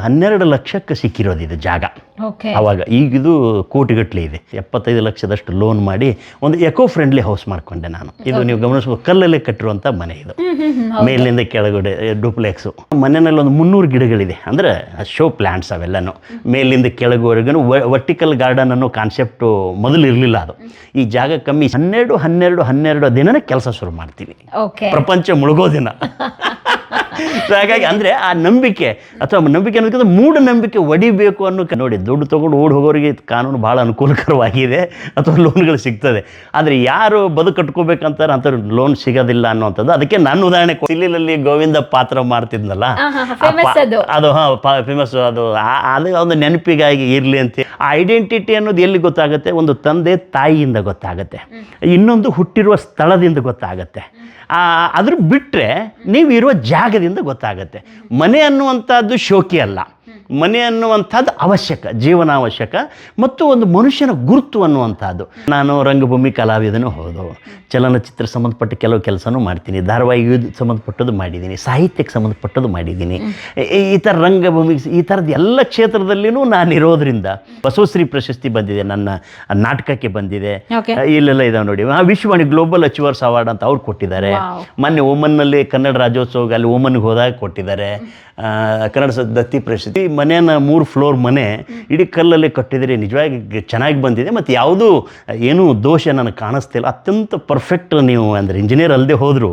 ಒಂದು ಹನ್ನೆರಡು ಲಕ್ಷಕ್ಕೆ ಸಿಕ್ಕಿರೋದು ಇದು ಜಾಗ. ಅವಾಗ ಈಗಿದು ಕೋಟಿಗಟ್ಟಲೆ ಇದೆ. ಎಪ್ಪತ್ತೈದು ಲಕ್ಷದಷ್ಟು ಲೋನ್ ಮಾಡಿ ಒಂದು ಎಕೋ ಫ್ರೆಂಡ್ಲಿ ಹೌಸ್ ಮಾಡ್ಕೊಂಡೆ ನಾನು. ಇದು ನೀವು ಗಮನಿಸ್ಬೋದು ಕಲ್ಲಲ್ಲೇ ಕಟ್ಟಿರುವಂಥ ಮನೆ ಇದು. ಮೇಲಿಂದ ಕೆಳಗಡೆ ಡೂಪ್ಲೆಕ್ಸು ಮನೆಯಲ್ಲಿ ಒಂದು ಮುನ್ನೂರು ಗಿಡಗಳಿದೆ. ಅಂದರೆ ಶೋ ಪ್ಲ್ಯಾಂಟ್ಸ್ ಅವೆಲ್ಲನೂ. ಮೇಲಿಂದ ಕೆಳಗುವರೆಗೂ ವರ್ಟಿಕಲ್ ಗಾರ್ಡನ್ ಅನ್ನೋ ಕಾನ್ಸೆಪ್ಟು ಮೊದಲು ಇರಲಿಲ್ಲ ಅದು. ಈ ಜಾಗ ಕಮ್ಮಿ ಹನ್ನೆರಡು ಹನ್ನೆರಡು ಹನ್ನೆರಡು ದಿನನೇ ಕೆಲಸ ಶುರು ಮಾಡ್ತೀವಿ. ಪ್ರಪಂಚ ಮುಳುಗೋ ದಿನ. So ಹಾಗಾಗಿ ಅಂದರೆ ಆ ನಂಬಿಕೆ ಅಥವಾ ನಂಬಿಕೆ ಅನ್ನೋದಕ್ಕಿಂತ ಮೂಢನಂಬಿಕೆ ಒಡಿಬೇಕು ಅನ್ನೋ ನೋಡಿ ದುಡ್ಡು ತೊಗೊಂಡು ಓಡಿ ಹೋಗೋರಿಗೆ ಕಾನೂನು ಭಾಳ ಅನುಕೂಲಕರವಾಗಿದೆ ಅಥವಾ ಲೋನ್ಗಳು ಸಿಗ್ತದೆ. ಆದರೆ ಯಾರು ಬದುಕು ಕಟ್ಕೋಬೇಕಂತಾರೆ ಅಂತ ಲೋನ್ ಸಿಗೋದಿಲ್ಲ ಅನ್ನೋಂಥದ್ದು ಅದಕ್ಕೆ ನಾನು ಉದಾಹರಣೆ ಸಿಲ್ಲಿಲಲ್ಲಿ ಗೋವಿಂದ ಪಾತ್ರ ಮಾಡ್ತಿದ್ನಲ್ಲ ಅದು. ಅದು ಹಾಂ ಫೇಮಸ್ ಅದು. ಅದೇ ಒಂದು ನೆನಪಿಗಾಗಿ ಇರಲಿ ಅಂತ ಆ ಐಡೆಂಟಿಟಿ ಅನ್ನೋದು ಎಲ್ಲಿ ಗೊತ್ತಾಗುತ್ತೆ? ಒಂದು ತಂದೆ ತಾಯಿಯಿಂದ ಗೊತ್ತಾಗುತ್ತೆ. ಇನ್ನೊಂದು ಹುಟ್ಟಿರುವ ಸ್ಥಳದಿಂದ ಗೊತ್ತಾಗುತ್ತೆ. ಅದ್ರ ಬಿಟ್ಟರೆ ಇರುವ ಜಾಗದಿಂದ ಗೊತ್ತಾಗುತ್ತೆ. ಮನೆ ಅನ್ನುವಂಥದ್ದು ಶೋಕಿ ಅಲ್ಲ. ಮನೆ ಅನ್ನುವಂಥದ್ದು ಅವಶ್ಯಕ ಜೀವನ ಅವಶ್ಯಕ ಮತ್ತು ಒಂದು ಮನುಷ್ಯನ ಗುರುತು ಅನ್ನುವಂಥದ್ದು. ನಾನು ರಂಗಭೂಮಿ ಕಲಾವಿದನೂ ಹೌದು. ಚಲನಚಿತ್ರ ಸಂಬಂಧಪಟ್ಟ ಕೆಲವು ಕೆಲಸನೂ ಮಾಡ್ತೀನಿ. ಧಾರಾವಾಹಿ ಸಂಬಂಧಪಟ್ಟದ್ದು ಮಾಡಿದ್ದೀನಿ. ಸಾಹಿತ್ಯಕ್ಕೆ ಸಂಬಂಧಪಟ್ಟದ್ದು ಮಾಡಿದ್ದೀನಿ. ಈ- ಥರ ರಂಗಭೂಮಿ ಈ ಥರದ ಎಲ್ಲ ಕ್ಷೇತ್ರದಲ್ಲಿನೂ ನಾನು ಇರೋದ್ರಿಂದ ಬಸವಶ್ರೀ ಪ್ರಶಸ್ತಿ ಬಂದಿದೆ. ನನ್ನ ನಾಟಕಕ್ಕೆ ಬಂದಿದೆ. ಇಲ್ಲೆಲ್ಲ ಇದಾವೆ ನೋಡಿ. ವಿಶ್ವವಾಣಿ ಗ್ಲೋಬಲ್ ಅಚೀವರ್ಸ್ ಅವಾರ್ಡ್ ಅಂತ ಅವ್ರು ಕೊಟ್ಟಿದ್ದಾರೆ. ಮೊನ್ನೆ ಓಮನ್ನಲ್ಲಿ ಕನ್ನಡ ರಾಜ್ಯೋತ್ಸವ ಅಲ್ಲಿ ಓಮನ್ಗೆ ಹೋದಾಗ ಕೊಟ್ಟಿದ್ದಾರೆ. ಕನ್ನಡ ದತ್ತಿ ಪ್ರಶಸ್ತಿ. ಮನೆಯನ್ನು ಮೂರು ಫ್ಲೋರ್ ಮನೆ, ಇಡೀ ಕಲ್ಲಲ್ಲಿ ಕಟ್ಟಿದರೆ ನಿಜವಾಗಿ ಚೆನ್ನಾಗಿ ಬಂದಿದೆ. ಮತ್ತು ಯಾವುದೂ, ಏನೂ ದೋಷ ನನಗೆ ಕಾಣಿಸ್ತಿಲ್ಲ ಅತ್ಯಂತ ಪರ್ಫೆಕ್ಟ್ ನೀವು ಅಂದರೆ ಇಂಜಿನಿಯರ್ ಅಲ್ಲದೆ ಹೋದರು,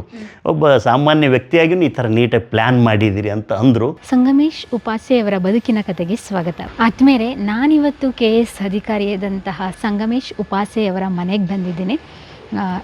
ಒಬ್ಬ ಸಾಮಾನ್ಯ ವ್ಯಕ್ತಿಯಾಗಿಯೂ ಈ ಥರ ನೀಟಾಗಿ ಪ್ಲ್ಯಾನ್ ಮಾಡಿದ್ದೀರಿ ಅಂತ ಅಂದರು. ಸಂಗಮೇಶ್ ಉಪಾಸೆಯವರ ಬದುಕಿನ ಕಥೆಗೆ ಸ್ವಾಗತ. ಆದ್ಮೇಲೆ ನಾನಿವತ್ತು ಕೆ ಎಸ್ ಅಧಿಕಾರಿಯಾದಂತಹ ಸಂಗಮೇಶ್ ಉಪಾಸೆಯವರ ಮನೆಗೆ ಬಂದಿದ್ದೀನಿ.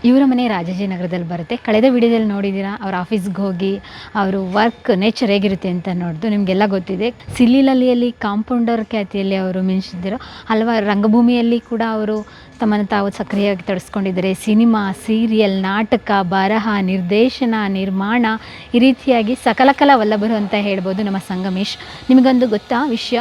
ಇವರ ಮನೆ ರಾಜಾಜಿನಗರದಲ್ಲಿ ಬರುತ್ತೆ. ಕಳೆದ ವಿಡಿಯೋದಲ್ಲಿ ನೋಡಿದ್ದೀರಾ, ಅವ್ರ ಆಫೀಸ್ಗೆ ಹೋಗಿ ಅವರು ವರ್ಕ್ ನೇಚರ್ ಹೇಗಿರುತ್ತೆ ಅಂತ ನೋಡ್ದು ನಿಮಗೆಲ್ಲ ಗೊತ್ತಿದೆ. ಸಿಲ್ಲಿಲಲ್ಲಿಯಲ್ಲಿ ಕಾಂಪೌಂಡರ್ ಖ್ಯಾತಿಯಲ್ಲಿ ಅವರು ಮಿಂಚಿದ್ದರು ಹಲವಾರು ರಂಗಭೂಮಿಯಲ್ಲಿ ಕೂಡ ಅವರು ತಮ್ಮನ್ನು ತಾವು ಸಕ್ರಿಯವಾಗಿ ತೊಡಸ್ಕೊಂಡಿದ್ದಾರೆ. ಸಿನಿಮಾ, ಸೀರಿಯಲ್, ನಾಟಕ, ಬರಹ, ನಿರ್ದೇಶನ, ನಿರ್ಮಾಣ ಈ ರೀತಿಯಾಗಿ ಸಕಲಕಲ ವಲ್ಲಭರು ಅಂತ ಹೇಳ್ಬೋದು ನಮ್ಮ ಸಂಗಮೇಶ್. ನಿಮಗೊಂದು ಗೊತ್ತಾ ವಿಷಯ?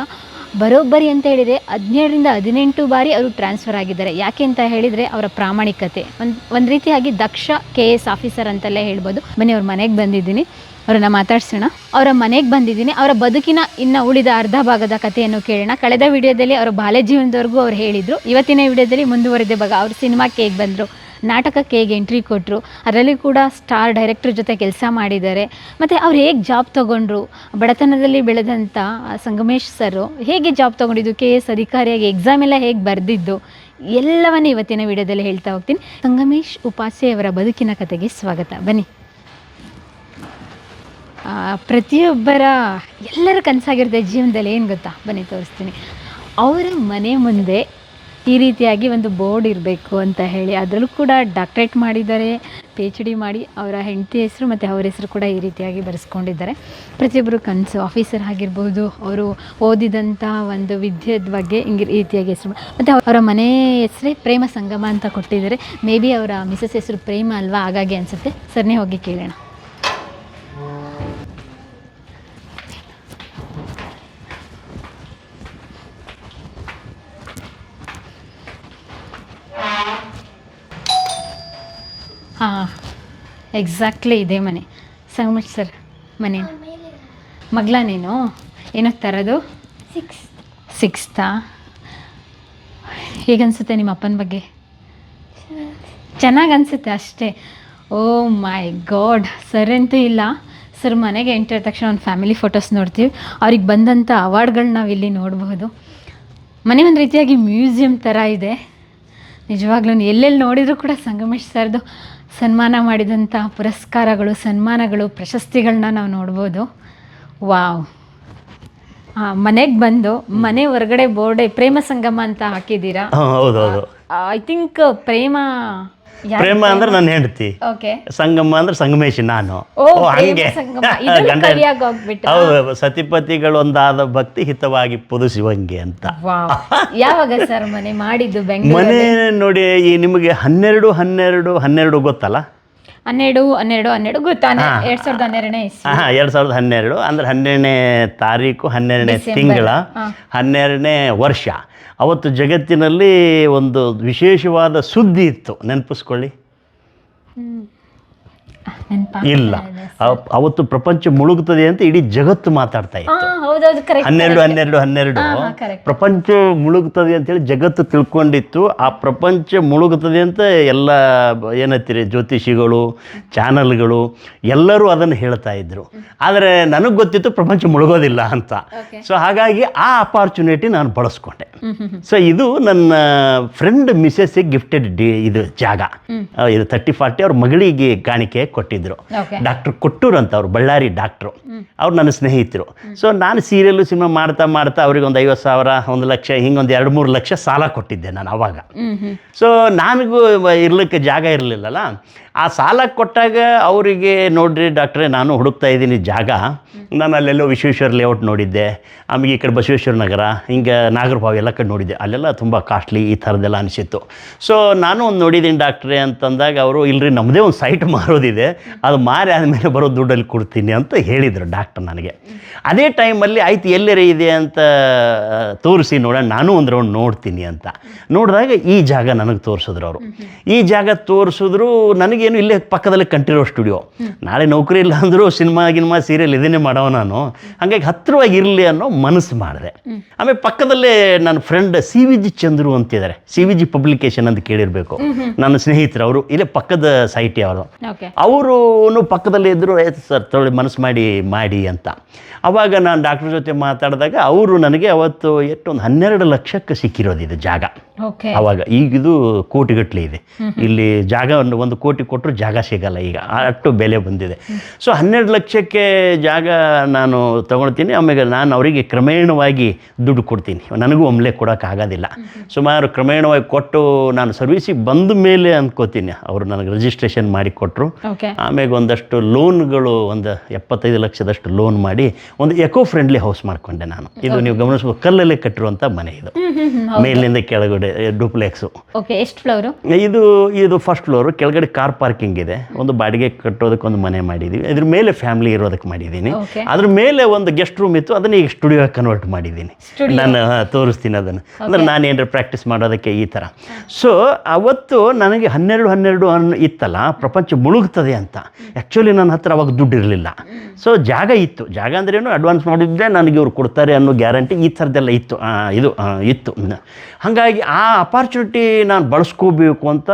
ಬರೋಬ್ಬರಿ ಅಂತ ಹೇಳಿದರೆ ಹದಿನೇಳರಿಂದ ಹದಿನೆಂಟು ಬಾರಿ ಅವರು ಟ್ರಾನ್ಸ್ಫರ್ ಆಗಿದ್ದಾರೆ. ಯಾಕೆ ಅಂತ ಹೇಳಿದರೆ ಅವರ ಪ್ರಾಮಾಣಿಕತೆ. ಒಂದು ಒಂದು ರೀತಿಯಾಗಿ ದಕ್ಷ ಕೆ ಎಸ್ ಆಫೀಸರ್ ಅಂತಲೇ ಹೇಳ್ಬೋದು. ಬನ್ನಿ, ಅವ್ರ ಮನೆಗೆ ಬಂದಿದ್ದೀನಿ. ಅವ್ರನ್ನ ಮಾತಾಡ್ಸೋಣ. ಅವರ ಮನೆಗೆ ಬಂದಿದ್ದೀನಿ. ಅವರ ಬದುಕಿನ ಇನ್ನು ಉಳಿದ ಅರ್ಧ ಭಾಗದ ಕಥೆಯನ್ನು ಕೇಳೋಣ. ಕಳೆದ ವಿಡಿಯೋದಲ್ಲಿ ಅವರ ಬಾಲ್ಯ ಜೀವನದವರೆಗೂ ಅವ್ರು ಹೇಳಿದರು. ಇವತ್ತಿನ ವಿಡಿಯೋದಲ್ಲಿ ಮುಂದುವರೆದ ಭಾಗ. ಅವ್ರ ಸಿನಿಮಾಕ್ಕೆ ಹೇಗೆ ಬಂದರು? ನಾಟಕಕ್ಕೆ ಹೇಗೆ ಎಂಟ್ರಿ ಕೊಟ್ಟರು ಅದರಲ್ಲಿ ಕೂಡ ಸ್ಟಾರ್ ಡೈರೆಕ್ಟ್ರ್ ಜೊತೆ ಕೆಲಸ ಮಾಡಿದ್ದಾರೆ. ಮತ್ತು ಅವ್ರು ಹೇಗೆ ಜಾಬ್ ತೊಗೊಂಡ್ರು, ಬಡತನದಲ್ಲಿ ಬೆಳೆದಂಥ ಸಂಗಮೇಶ್ ಸರು ಹೇಗೆ ಜಾಬ್ ತೊಗೊಂಡಿದ್ದು ಕೆ ಎಸ್ ಅಧಿಕಾರಿಯಾಗಿ ಎಕ್ಸಾಮ್ ಎಲ್ಲ ಹೇಗೆ ಬರೆದಿದ್ದು, ಎಲ್ಲವನ್ನೂ ಇವತ್ತಿನ ವಿಡಿಯೋದಲ್ಲಿ ಹೇಳ್ತಾ ಹೋಗ್ತೀನಿ. ಸಂಗಮೇಶ್ ಉಪಾಸೆಯವರ ಬದುಕಿನ ಕಥೆಗೆ ಸ್ವಾಗತ. ಬನ್ನಿ. ಪ್ರತಿಯೊಬ್ಬರ, ಎಲ್ಲರ ಕನಸಾಗಿರುತ್ತೆ ಜೀವನದಲ್ಲಿ, ಏನು ಗೊತ್ತಾ? ಬನ್ನಿ, ತೋರಿಸ್ತೀನಿ. ಅವರ ಮನೆ ಮುಂದೆ ಈ ರೀತಿಯಾಗಿ ಒಂದು ಬೋರ್ಡ್ ಇರಬೇಕು ಅಂತ ಹೇಳಿ ಅದರಲ್ಲೂ ಕೂಡ ಡಾಕ್ಟ್ರೇಟ್ ಮಾಡಿದ್ದಾರೆ ಪಿ ಎಚ್ ಡಿ ಮಾಡಿ ಅವರ ಹೆಂಡತಿ ಹೆಸರು ಮತ್ತು ಅವರ ಹೆಸರು ಕೂಡ ಈ ರೀತಿಯಾಗಿ ಬರೆಸ್ಕೊಂಡಿದ್ದಾರೆ. ಪ್ರತಿಯೊಬ್ಬರು ಕನಸು ಆಫೀಸರ್ ಆಗಿರ್ಬೋದು, ಅವರು ಓದಿದಂಥ ಒಂದು ವಿದ್ಯೆದ ಬಗ್ಗೆ ಹಿಂಗೆ ರೀತಿಯಾಗಿ ಹೆಸರು ಮತ್ತು ಅವರ ಮನೆ ಹೆಸರೇ ಪ್ರೇಮ ಸಂಗಮ ಅಂತ ಕೊಟ್ಟಿದ್ದಾರೆ. ಮೇ ಬಿ ಅವರ ಮಿಸಸ್ ಹೆಸರು ಪ್ರೇಮ ಅಲ್ವಾ ಹಾಗಾಗಿ ಅನಿಸುತ್ತೆ. ಸರ್ನೇ ಹೋಗಿ ಕೇಳೋಣ. ಹಾಂ ಎಕ್ಸಾಕ್ಟ್ಲಿ ಇದೇ ಮನೆ. ಸಂಗಮೇಶ್ ಸರ್ ಮನೆ. ಮಗಳ ನೀನು? ಏನೋ ತರೋದು? ಸಿಕ್ಸ್ ಸಿಕ್ಸ್ತಾ ಹೇಗನ್ಸುತ್ತೆ ನಿಮ್ಮ ಅಪ್ಪನ ಬಗ್ಗೆ? ಚೆನ್ನಾಗಿ ಅನಿಸುತ್ತೆ ಅಷ್ಟೇ. ಓ ಮೈ ಗಾಡ್. ಸರ್ ಅಂತೂ ಇಲ್ಲ. ಸರ್ ಮನೆಗೆ ಎಂಟರ್ ತಕ್ಷಣ ಒಂದು ಫ್ಯಾಮಿಲಿ ಫೋಟೋಸ್ ನೋಡ್ತೀವಿ. ಅವ್ರಿಗೆ ಬಂದಂಥ ಅವಾರ್ಡ್ಗಳನ್ನ ನಾವು ಇಲ್ಲಿ ನೋಡಬಹುದು. ಮನೆ ಒಂದು ರೀತಿಯಾಗಿ ಮ್ಯೂಸಿಯಂ ಥರ ಇದೆ. ನಿಜವಾಗ್ಲೂ ಎಲ್ಲೆಲ್ಲಿ ನೋಡಿದರೂ ಕೂಡ ಸಂಗಮೇಶ್ ಸರ್ದು ಸನ್ಮಾನ ಮಾಡಿದಂಥ ಪುರಸ್ಕಾರಗಳು ಸನ್ಮಾನಗಳು ಪ್ರಶಸ್ತಿಗಳನ್ನ ನಾವು ನೋಡ್ಬೋದು. ವಾವ್. ಮನೆಗೆ ಬಂದು ಮನೆ ಹೊರಗಡೆ ಬೋರ್ಡೆ ಪ್ರೇಮ ಸಂಗಮ ಅಂತ ಹಾಕಿದ್ದೀರಾ? ಐ ಥಿಂಕ್ ಪ್ರೇಮ ಪ್ರೇಮ ಅಂದ್ರೆ ನನ್ನ ಹೆಂಡತಿ. ಓಕೆ. ಸಂಗಮ ಅಂದ್ರೆ ಸಂಗಮೇಶ್ ನಾನು. ಓ, ಹಂಗೆ. ಗಂಡ- ಹೌದು ಸತಿಪತಿಗಳೊಂದಾದ ಭಕ್ತಿ ಹಿತವಾಗಿ ಪುದುಸಿವಂಗೆ ಅಂತ. ಯಾವಾಗ ಸರ್ ಮನೆ ಮಾಡಿದ್ದು ಮನೆ ನೋಡಿ ಈ ನಿಮಗೆ ಹನ್ನೆರಡು ಹನ್ನೆರಡು ಹನ್ನೆರಡು ಗೊತ್ತಲ್ಲ? ಹನ್ನೆರಡು ಹನ್ನೆರಡು ಹನ್ನೆರಡು. ಗೊತ್ತಾನೆ ಎರಡ್ ಸಾವಿರದ ಹನ್ನೆರಡನೇ ಎರಡು ಸಾವಿರದ ಹನ್ನೆರಡು. ಅಂದ್ರೆ ಹನ್ನೆರಡನೇ ತಾರೀಕು ಹನ್ನೆರಡನೇ ತಿಂಗಳ. ಹನ್ನೆರಡನೇ ವರ್ಷ. ಅವತ್ತು ಜಗತ್ತಿನಲ್ಲಿ ಒಂದು ವಿಶೇಷವಾದ ಸುದ್ದಿ ಇತ್ತು. ನೆನಪಿಸ್ಕೊಳ್ಳಿ. ನೆನ್ಪ ಇಲ್ಲ. ಅವತ್ತು ಪ್ರಪಂಚ ಮುಳುಗುತ್ತದೆ ಅಂತ ಇಡೀ ಜಗತ್ತು ಮಾತಾಡ್ತಾ ಇತ್ತು. ಹನ್ನೆರಡು ಹನ್ನೆರಡು ಹನ್ನೆರಡು. ಪ್ರಪಂಚ ಮುಳುಗುತ್ತದೆ ಅಂತೇಳಿ ಜಗತ್ತು ತಿಳ್ಕೊಂಡಿತ್ತು. ಆ ಪ್ರಪಂಚ ಮುಳುಗುತ್ತದೆ ಅಂತ ಎಲ್ಲ ಏನಂತೀರಿ ಜ್ಯೋತಿಷಿಗಳು ಚಾನಲ್ಗಳು ಎಲ್ಲರೂ ಅದನ್ನು ಹೇಳ್ತಾ ಇದ್ರು. ಆದರೆ ನನಗೆ ಗೊತ್ತಿತ್ತು ಪ್ರಪಂಚ ಮುಳುಗೋದಿಲ್ಲ ಅಂತ. ಸೊ ಹಾಗಾಗಿ ಆ ಅಪಾರ್ಚುನಿಟಿ ನಾನು ಬಳಸ್ಕೊಂಡೆ. ಸೊ ಇದು ನನ್ನ ಫ್ರೆಂಡ್ ಮಿಸ್ಸಸ್ಸಿಗೆ ಗಿಫ್ಟೆಡ್ ಡಿ ಇದು ಜಾಗ. ಇದು ತರ್ಟಿ ಫಾರ್ಟಿ ಅವ್ರ ಮಗಳಿಗೆ ಕಾಣಿಕೆ ಕೊಟ್ಟಿದ್ರು. ಡಾಕ್ಟರ್ ಕೊಟ್ಟೂರು ಅಂತ ಅವರು ಬಳ್ಳಾರಿ ಡಾಕ್ಟ್ರು ಅವ್ರು ನನ್ನ ಸ್ನೇಹಿತರು. ಸೊ ನಾನು ಸೀರಿಯಲ್ಲು ಸಿನಿಮಾ ಮಾಡ್ತಾ ಮಾಡ್ತಾ ಅವ್ರಿಗೆ ಒಂದು ಐವತ್ತು ಸಾವಿರ ಒಂದು ಲಕ್ಷ ಹಿಂಗೊಂದು ಎರಡು ಮೂರು ಲಕ್ಷ ಸಾಲ ಕೊಟ್ಟಿದ್ದೆ ನಾನು ಅವಾಗ. ಸೊ ನನಗೂ ಇರ್ಲಿಕ್ಕೆ ಜಾಗ ಇರಲಿಲ್ಲಲ್ಲ. ಆ ಸಾಲ ಕೊಟ್ಟಾಗ ಅವರಿಗೆ ನೋಡಿರಿ ಡಾಕ್ಟ್ರೆ, ನಾನು ಹುಡುಕ್ತಾ ಇದ್ದೀನಿ ಜಾಗ. ನಾನು ಅಲ್ಲೆಲ್ಲೋ ವಿಶ್ವೇಶ್ವರ ಲೇಔಟ್ ನೋಡಿದ್ದೆ. ಆಮೇಲೆ ಈ ಕಡೆ ಬಸವೇಶ್ವರ ನಗರ, ಹಿಂಗೆ ನಾಗರಭಾವಿ ಎಲ್ಲ ಕಡೆ ನೋಡಿದ್ದೆ. ಅಲ್ಲೆಲ್ಲ ತುಂಬ ಕಾಸ್ಟ್ಲಿ ಈ ಥರದ್ದೆಲ್ಲ ಅನಿಸಿತ್ತು. ಸೊ ನಾನು ಒಂದು ನೋಡಿದ್ದೀನಿ ಡಾಕ್ಟ್ರೆ ಅಂತಂದಾಗ ಅವರು ಇಲ್ಲರಿ ನಮ್ಮದೇ ಒಂದು ಸೈಟ್ ಮಾರೋದಿದೆ. ಅದು ಮಾರಿ ಆದಮೇಲೆ ಬರೋ ದುಡ್ಡಲ್ಲಿ ಕೊಡ್ತೀನಿ ಅಂತ ಹೇಳಿದರು ಡಾಕ್ಟರ್ ನನಗೆ. ಅದೇ ಟೈಮಲ್ಲಿ ಆಯ್ತು, ಎಲ್ಲರೇ ಇದೆ ಅಂತ ತೋರಿಸಿ ನೋಡೋಣ, ನಾನು ಒಂದು ರೌಂಡ್ ನೋಡ್ತೀನಿ ಅಂತ. ನೋಡಿದಾಗ ಈ ಜಾಗ ನನಗೆ ತೋರಿಸಿದ್ರು ಅವರು. ಈ ಜಾಗ ತೋರಿಸಿದ್ರು ನನಗೇನು ಇಲ್ಲೇ ಪಕ್ಕದಲ್ಲೇ ಕಂಠೀರೋ ಸ್ಟುಡಿಯೋ. ನಾಳೆ ನೌಕರಿ ಇಲ್ಲ ಅಂದರೂ ಸಿನಿಮಾ ಗಿನಿಮಾ ಸೀರಿಯಲ್ ಇದನ್ನೇ ಮಾಡೋ ನಾನು. ಹಾಗಾಗಿ ಹತ್ತಿರವಾಗಿ ಇರಲಿ ಅನ್ನೋ ಮನಸ್ಸು ಮಾಡಿದೆ. ಆಮೇಲೆ ಪಕ್ಕದಲ್ಲೇ ನನ್ನ friend C V G Chandru ಅಂತಿದ್ದಾರೆ. ಸಿ ವಿ ಜಿ ಪಬ್ಲಿಕೇಶನ್ ಅಂತ ಕೇಳಿರಬೇಕು. ನನ್ನ ಸ್ನೇಹಿತರು ಅವರು. ಇಲ್ಲೇ ಪಕ್ಕದ ಸೈಟಿ ಅವರು ಓಕೆ ಅವರು ಪಕ್ಕದಲ್ಲೇ ಇದ್ದರು ಸರ್ ತೊಳಿ ಮನಸ್ಸು ಮಾಡಿ ಮಾಡಿ ಅಂತ. ಅವಾಗ ನಾನು ಡಾಕ್ಟರ್ ಜೊತೆ ಮಾತಾಡಿದಾಗ ಅವರು ನನಗೆ ಅವತ್ತು ಎಷ್ಟು ಒಂದು ಹನ್ನೆರಡು ಲಕ್ಷಕ್ಕೆ ಸಿಕ್ಕಿರೋದು ಇದು ಜಾಗ ಅವಾಗ ಈಗಿದು ಕೋಟಿಗಟ್ಟಲೆ ಇದೆ. ಇಲ್ಲಿ ಜಾಗ ಒಂದು ಕೋಟಿ ಕೊಟ್ಟರು ಜಾಗ ಸಿಗಲ್ಲ ಈಗ. ಅಷ್ಟು ಬೆಲೆ ಬಂದಿದೆ. ಸೊ ಹನ್ನೆರಡು ಲಕ್ಷಕ್ಕೆ ಜಾಗ ನಾನು ತೊಗೊಳ್ತೀನಿ. ಆಮೇಲೆ ನಾನು ಅವರಿಗೆ ಕ್ರಮೇಣವಾಗಿ ದುಡ್ಡು ಕೊಡ್ತೀನಿ. ನನಗೂ ಒಮ್ಮೆ ಕೊಡೋಕ್ಕಾಗೋದಿಲ್ಲ. ಸುಮಾರು ಕ್ರಮೇಣವಾಗಿ ಕೊಟ್ಟು ನಾನು ಸರ್ವಿಸಿಗೆ ಬಂದ ಮೇಲೆ ಅಂದ್ಕೋತೀನಿ ಅವರು ನನಗೆ ರಿಜಿಸ್ಟ್ರೇಷನ್ ಮಾಡಿ ಕೊಟ್ಟರು ಆಮೇಲೆ ಒಂದಷ್ಟು ಲೋನ್ಗಳು ಒಂದು ಎಪ್ಪತ್ತೈದು ಲಕ್ಷದಷ್ಟು ಲೋನ್ ಮಾಡಿ ಒಂದು ಎಕೋ ಫ್ರೆಂಡ್ಲಿ ಹೌಸ್ ಮಾಡ್ಕೊಂಡೆ ನಾನು. ಇದು ನೀವು ಗಮನಿಸಬಹುದು ಕಲ್ಲಲ್ಲೇ ಕಟ್ಟಿರುವಂಥ ಮನೆ ಇದು. ಮೇಲಿಂದ ಕೆಳಗಡೆ ಡೂಪ್ಲೆಕ್ಸು ಓಕೆ ಎಷ್ಟು ಫ್ಲೋರು ಇದು ಇದು ಫಸ್ಟ್ ಫ್ಲೋರು ಕೆಳಗಡೆ ಕಾರ್ ಪಾರ್ಕಿಂಗ್ ಇದೆ. ಒಂದು ಬಾಡಿಗೆ ಕಟ್ಟೋದಕ್ಕೆ ಒಂದು ಮನೆ ಮಾಡಿದ್ದೀವಿ ಇದ್ರ ಮೇಲೆ ಫ್ಯಾಮಿಲಿ ಇರೋದಕ್ಕೆ ಮಾಡಿದ್ದೀನಿ ಅದ್ರ ಮೇಲೆ ಒಂದು ಗೆಸ್ಟ್ ರೂಮ್ ಇತ್ತು. ಅದನ್ನ ಈಗ ಸ್ಟುಡಿಯೋ ಕನ್ವರ್ಟ್ ಮಾಡಿದ್ದೀನಿ ನಾನು ತೋರಿಸ್ತೀನಿ ಅದನ್ನು. ಅಂದ್ರೆ ನಾನು ಏನಾರ ಪ್ರಾಕ್ಟೀಸ್ ಮಾಡೋದಕ್ಕೆ ಈ ಥರ ಸೊ ಅವತ್ತು ನನಗೆ ಹನ್ನೆರಡು ಹನ್ನೆರಡು ಅನ್ ಇತ್ತಲ್ಲ ಪ್ರಪಂಚ ಮುಳುಗ್ತದೆ ಅಂತ. ಆ್ಯಕ್ಚುಲಿ ನನ್ನ ಹತ್ರ ಅವಾಗ ದುಡ್ಡು ಇರಲಿಲ್ಲ. ಸೊ ಜಾಗ ಇತ್ತು. ಜಾಗ ಅಂದ್ರೇನು ಅಡ್ವಾನ್ಸ್ ಮಾಡಿದ್ರೆ ನನಗೆ ಇವ್ರು ಕೊಡ್ತಾರೆ ಅನ್ನೋ ಗ್ಯಾರಂಟಿ ಈ ಥರದ್ದೆಲ್ಲ ಇತ್ತು. ಇದು ಇತ್ತು. ಹಾಗಾಗಿ ಆ ಅಪಾರ್ಚುನಿಟಿ ನಾನು ಬಳಸ್ಕೋಬೇಕು ಅಂತ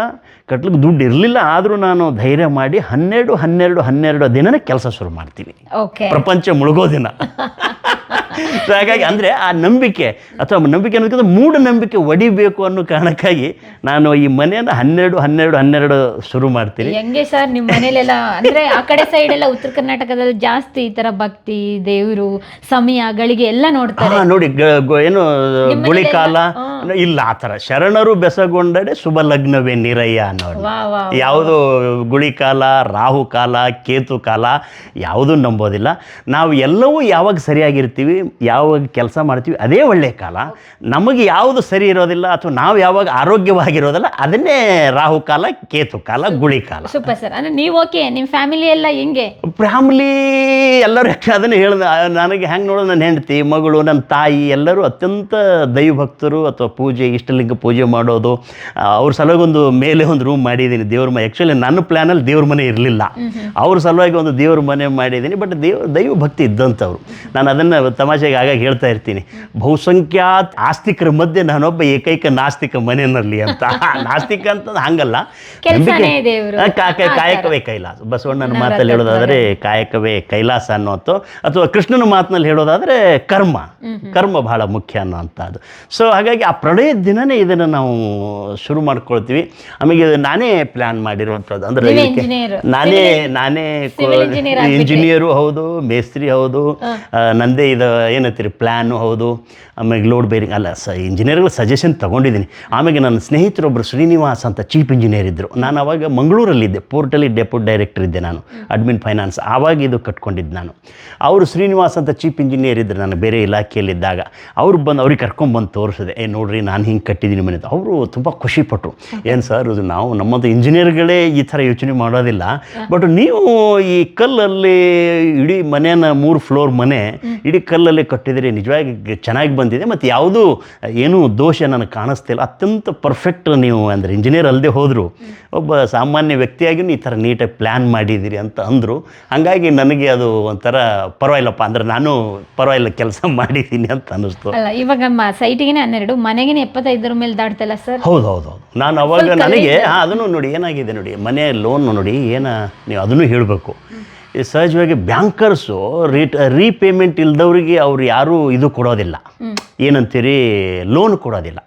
ಕಟ್ಲಿಕ್ಕೆ ದುಡ್ಡು ಇರಲಿಲ್ಲ ಆದರೂ ನಾನು ಧೈರ್ಯ ಮಾಡಿ ಹನ್ನೆರಡು ಹನ್ನೆರಡು ಹನ್ನೆರಡು ದಿನನೇ ಕೆಲಸ ಶುರು ಮಾಡ್ತೀನಿ. ಪ್ರಪಂಚ ಮುಳುಗೋ ದಿನ. So ಹಾಗಾಗಿ ಅಂದರೆ ಆ ನಂಬಿಕೆ ಅಥವಾ ನಂಬಿಕೆ ಅನ್ನೋದಕ್ಕಿಂತ ಮೂಢನಂಬಿಕೆ ಒಡಿಬೇಕು ಅನ್ನೋ ಕಾರಣಕ್ಕಾಗಿ ನಾನು ಈ ಮನೆಯನ್ನು ಹನ್ನೆರಡು ಹನ್ನೆರಡು ಹನ್ನೆರಡು ಶುರು ಮಾಡ್ತೀನಿ. ಹೆಂಗೆ ಸರ್ ನಿಮ್ಮ ಮನೇಲೆಲ್ಲ ಅಂದರೆ ಆ ಕಡೆ ಸೈಡ್ ಎಲ್ಲ ಉತ್ತರ ಕರ್ನಾಟಕದಲ್ಲಿ ಜಾಸ್ತಿ ಈ ತರ ಭಕ್ತಿ ದೇವರು ಸಮಯ ಗಳಿಗೆ ಎಲ್ಲ ನೋಡ್ತಾರೆ. ಹಾ ನೋಡಿ ಗ- ಗ- ಏನು ಗುಳಿಕಾಲ ಗುಳಿ ಕಾಲ ಇಲ್ಲ ಆ ಥರ. ಶರಣರು ಬೆಸಗೊಂಡರೆ ಶುಭ ಲಗ್ನವೇ ನಿರಯ್ಯ ವಾ ವಾ ಯಾವುದು ಗುಳಿಕಾಲ ರಾಹುಕಾಲ ರಾಹು ಕಾಲ ಕೇತು ಕಾಲ ಯಾವುದೂ ನಂಬೋದಿಲ್ಲ. ನಾವು ಎಲ್ಲವೂ ಯಾವಾಗ ಸರಿಯಾಗಿರ್ತೀವಿ ಯಾವಾಗ ಕೆಲಸ ಮಾಡ್ತೀವಿ ಅದೇ ಒಳ್ಳೆಯ ಕಾಲ. ನಮಗೆ ಯಾವುದು ಸರಿ ಇರೋದಿಲ್ಲ ಅಥವಾ ನಾವು ಯಾವಾಗ ಆರೋಗ್ಯವಾಗಿರೋದಿಲ್ಲ ಅದನ್ನೇ ರಾಹು ಕಾಲ ಕೇತು ಕಾಲ ಗುಳಿ ಕಾಲ. Super sir. ಅಂದ್ರೆ ನೀವು ಓಕೆ ನಿಮ್ಮ ಫ್ಯಾಮಿಲಿ ಎಲ್ಲ ಹೆಂಗೆ? ಫ್ಯಾಮಿಲಿ ಎಲ್ಲರೂ ಅದನ್ನು ಹೇಳಿದ. ನನಗೆ ಹೆಂಗೆ ನೋಡೋದು ನನ್ನ ಹೆಂಡತಿ ಮಗಳು ನನ್ನ ತಾಯಿ ಎಲ್ಲರೂ ಅತ್ಯಂತ ದೈವಭಕ್ತರು ಅಥವಾ ಪೂಜೆ ಇಷ್ಟಲಿಂಗ ಪೂಜೆ ಮಾಡೋದು. ಅವ್ರ ಸಲುವಾಗಿ ಒಂದು ಮೇಲೆ ಒಂದು ರೂಮ್ ಮಾಡಿದ್ದೀನಿ ದೇವ್ರ ಮನೆ. ಆ್ಯಕ್ಚುಲಿ ನನ್ನ ಪ್ಲ್ಯಾನಲ್ಲಿ ದೇವ್ರ ಮನೆ ಇರಲಿಲ್ಲ. ಅವ್ರ ಸಲುವಾಗಿ ಒಂದು ದೇವ್ರ ಮನೆ ಮಾಡಿದ್ದೀನಿ ಬಟ್ ದೇವ್ರ ದೈವ ಭಕ್ತಿ ಇದ್ದಂಥವ್ರು. ನಾನು ಅದನ್ನು ತಮಾಷೆಗೆ ಆಗಾಗ ಹೇಳ್ತಾ ಇರ್ತೀನಿ. ಬಹುಸಂಖ್ಯಾತ್ ಆಸ್ತಿಕರ ಮಧ್ಯೆ ನಾನೊಬ್ಬ ಏಕೈಕ ನಾಸ್ತಿಕ ಮನೆಯಲ್ಲಿ ಅಂತ. ನಾಸ್ತಿಕ ಅಂತಂದು ಹಂಗಲ್ಲ. ಕಾಯಕವೇ ಕೈಲಾಸ. ಬಸವಣ್ಣನ ಮಾತಲ್ಲಿ ಹೇಳೋದಾದ್ರೆ ಕಾಯಕವೇ ಕೈಲಾಸ ಅನ್ನೋದು ಅಥವಾ ಕೃಷ್ಣನ ಮಾತಿನಲ್ಲಿ ಹೇಳೋದಾದ್ರೆ ಕರ್ಮ. ಕರ್ಮ ಬಹಳ ಮುಖ್ಯ ಅನ್ನೋಂಥದ್ದು ಸೊ ಹಾಗಾಗಿ ಆ ಪ್ರಳಯ ದಿನನೇ ಇದನ್ನು ನಾವು ಶುರು ಮಾಡ್ಕೊಳ್ತೀವಿ. ಆಮೇಲೆ ಇದು ನಾನೇ ಪ್ಲ್ಯಾನ್ ಮಾಡಿರುವಂಥದ್ದು. ಅಂದರೆ. ನಾನೇ ನಾನೇ ಇಂಜಿನಿಯರು ಹೌದು ಮೇಸ್ತ್ರಿ ಹೌದು ನಂದೇ ಇದು ಏನಂತೀರಿ ಪ್ಲ್ಯಾನು ಹೌದು ಆಮೇಲೆ ಲೋಡ್ ಬೇರಿಂಗ್ ಅಲ್ಲ ಸ ಇಂಜಿನಿಯರ್ಗಳ ಸಜೆಷನ್ ತೊಗೊಂಡಿದ್ದೀನಿ. ಆಮೇಲೆ ನನ್ನ ಸ್ನೇಹಿತರೊಬ್ಬರು ಶ್ರೀನಿವಾಸ್ ಅಂತ ಚೀಫ್ ಇಂಜಿನಿಯರ್ ಇದ್ದರು ನಾನು ಅವಾಗ ಮಂಗಳೂರಲ್ಲಿದ್ದೆ ಪೋರ್ಟಲ್ಲಿ ಡೆಪ್ಯೂಟ್ ಡೈರೆಕ್ಟರ್ ಇದ್ದೆ ನಾನು ಅಡ್ಮಿನ್ ಫೈನಾನ್ಸ್ ಆವಾಗ ಇದು ಕಟ್ಕೊಂಡಿದ್ದು ನಾನು. ಅವರು ಶ್ರೀನಿವಾಸ್ ಅಂತ ಚೀಫ್ ಇಂಜಿನಿಯರ್ ಇದ್ದರು ನಾನು ಬೇರೆ ಇಲಾಖೆಯಲ್ಲಿದ್ದಾಗ ಅವ್ರು ಬಂದು ಅವ್ರಿಗೆ ಕರ್ಕೊಂಡ್ಬಂದು ತೋರಿಸಿದೆ ಏ ನೋಡು ನೋಡ್ರಿ ನಾನು ಹಿಂಗೆ ಕಟ್ಟಿದ್ದೀನಿ ಮನೆ ಅವರು ತುಂಬ ಖುಷಿಪಟ್ಟರು ಏನು ಸರ್ ಇದು ನಾವು ನಮ್ಮದು ಇಂಜಿನಿಯರ್ಗಳೇ ಈ ಥರ ಯೋಚನೆ ಮಾಡೋದಿಲ್ಲ. ಬಟ್ ನೀವು ಈ ಕಲ್ಲಲ್ಲಿ ಇಡೀ ಮನೆಯನ್ನು ಮೂರು ಫ್ಲೋರ್ ಮನೆ ಇಡೀ ಕಲ್ಲಲ್ಲಿ ಕಟ್ಟಿದರೆ ನಿಜವಾಗಿ ಚೆನ್ನಾಗಿ ಬಂದಿದೆ ಮತ್ತು ಯಾವುದೂ ಏನೂ ದೋಷ ನನಗೆ ಕಾಣಿಸ್ತಿಲ್ಲ ಅತ್ಯಂತ ಪರ್ಫೆಕ್ಟ್ ನೀವು ಅಂದರೆ ಇಂಜಿನಿಯರ್ ಅಲ್ಲದೆ ಹೋದರು ಒಬ್ಬ ಸಾಮಾನ್ಯ ವ್ಯಕ್ತಿಯಾಗಿಯೂ ಈ ಥರ ನೀಟಾಗಿ ಪ್ಲ್ಯಾನ್ ಮಾಡಿದ್ದೀರಿ ಅಂತ ಅಂದರು. ಹಾಗಾಗಿ ನನಗೆ ಅದು ಒಂಥರ ಪರವಾಗಿಲ್ಲಪ್ಪ ಅಂದರೆ ನಾನು ಪರವಾಗಿಲ್ಲ ಕೆಲಸ ಮಾಡಿದ್ದೀನಿ ಅಂತ ಅನ್ನಿಸ್ತು. ಅಲ್ಲ ಇವಾಗ ಸೈಟಿಗೆ ಹನ್ನೆರಡು ಮನೆಗೇನೆ ಎಪ್ಪತ್ತೈದರ ಮೇಲೆ ದಾಟ್ತಲ್ಲ ಸರ್? ಹೌದು ಹೌದು ಹೌದು. ನಾನು ಅವಾಗ ನನಗೆ ಅದನ್ನು ನೋಡಿ ಏನಾಗಿದೆ ನೋಡಿ ಮನೆ ಲೋನ್ ನೋಡಿ ಏನ ನೀವು ಅದನ್ನು ಹೇಳಬೇಕು. ಸಹಜವಾಗಿ ಬ್ಯಾಂಕರ್ಸು ರೀಟ್ ರೀಪೇಮೆಂಟ್ ಇಲ್ದವ್ರಿಗೆ ಅವ್ರು ಯಾರೂ ಇದು ಕೊಡೋದಿಲ್ಲ. ಏನಂತೀರಿ ಲೋನ್ ಕೊಡೋದಿಲ್ಲ.